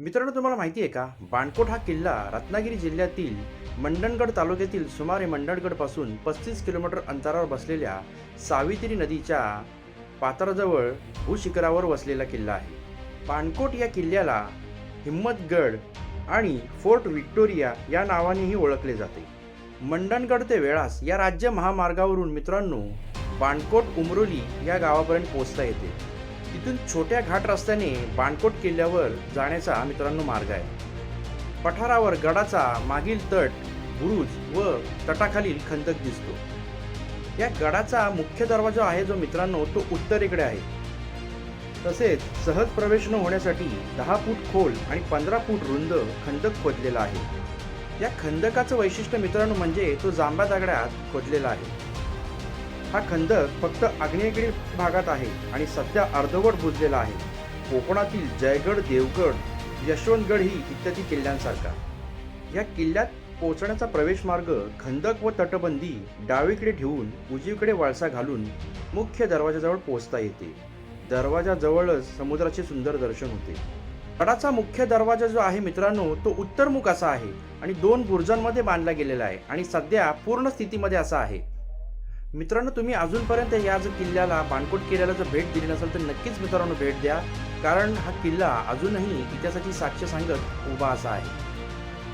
मित्रांनो तुम्हाला माहिती आहे का? बाणकोट हा किल्ला रत्नागिरी जिल्ह्यातील मंडणगड तालुक्यातील सुमारे मंडणगडपासून पस्तीस किलोमीटर अंतरावर बसलेल्या सावित्री नदीच्या पात्राजवळ भूशिखरावर वसलेला किल्ला आहे. बाणकोट या किल्ल्याला हिम्मतगड आणि फोर्ट व्हिक्टोरिया या नावानेही ओळखले जाते. मंडणगड ते वेळास या राज्य महामार्गावरून मित्रांनो बाणकोट उमरोली या गावापर्यंत पोहोचता येते. तिथून छोट्या घाट रस्त्याने बाणकोट किल्ल्यावर जाण्याचा मित्रांनो मार्ग आहे. पठारावर गडाचा मागील तट बुरुज व तटाखालील खंदक दिसतो. या गडाचा मुख्य दरवाजा आहे जो मित्रांनो तो उत्तरेकडे आहे. तसेच सहज प्रवेश न होण्यासाठी दहा फूट खोल आणि पंधरा फूट रुंद खंदक खोदलेला आहे. या खंदकाचं वैशिष्ट्य मित्रांनो म्हणजे तो जांभ्या दगडात खोदलेला आहे. हा खंदक फक्त आग्नेयेकडील भागात आहे आणि सध्या अर्धवट बुजलेला आहे. कोकणातील जयगड देवगड यशवंतगड ही इत्यादी किल्ल्यांसारखा. या किल्ल्यात पोचण्याचा प्रवेश मार्ग खंदक व तटबंदी डावीकडे ठेवून उजवीकडे वळसा घालून मुख्य दरवाजाजवळ पोहोचता येते. दरवाजाजवळच समुद्राचे सुंदर दर्शन होते. गडाचा मुख्य दरवाजा जो आहे मित्रांनो तो उत्तरमुख असा आहे आणि दोन बुर्जांमध्ये बांधला गेलेला आहे आणि सध्या पूर्ण स्थितीमध्ये असा आहे. मित्रांनो तुम्ही अजूनपर्यंत या जर किल्ल्याला बाणकोट किल्ल्याला जर भेट दिली नसेल तर नक्कीच मित्रांनो भेट द्या. कारण हा किल्ला अजूनही इतिहासाची साक्ष सांगत उभा असा आहे.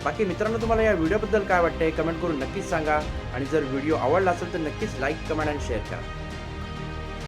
बाकी मित्रांनो तुम्हाला या व्हिडिओबद्दल काय वाटतंय कमेंट करून नक्कीच सांगा. आणि जर व्हिडिओ आवडला असेल तर नक्कीच लाईक कमेंट आणि शेअर करा.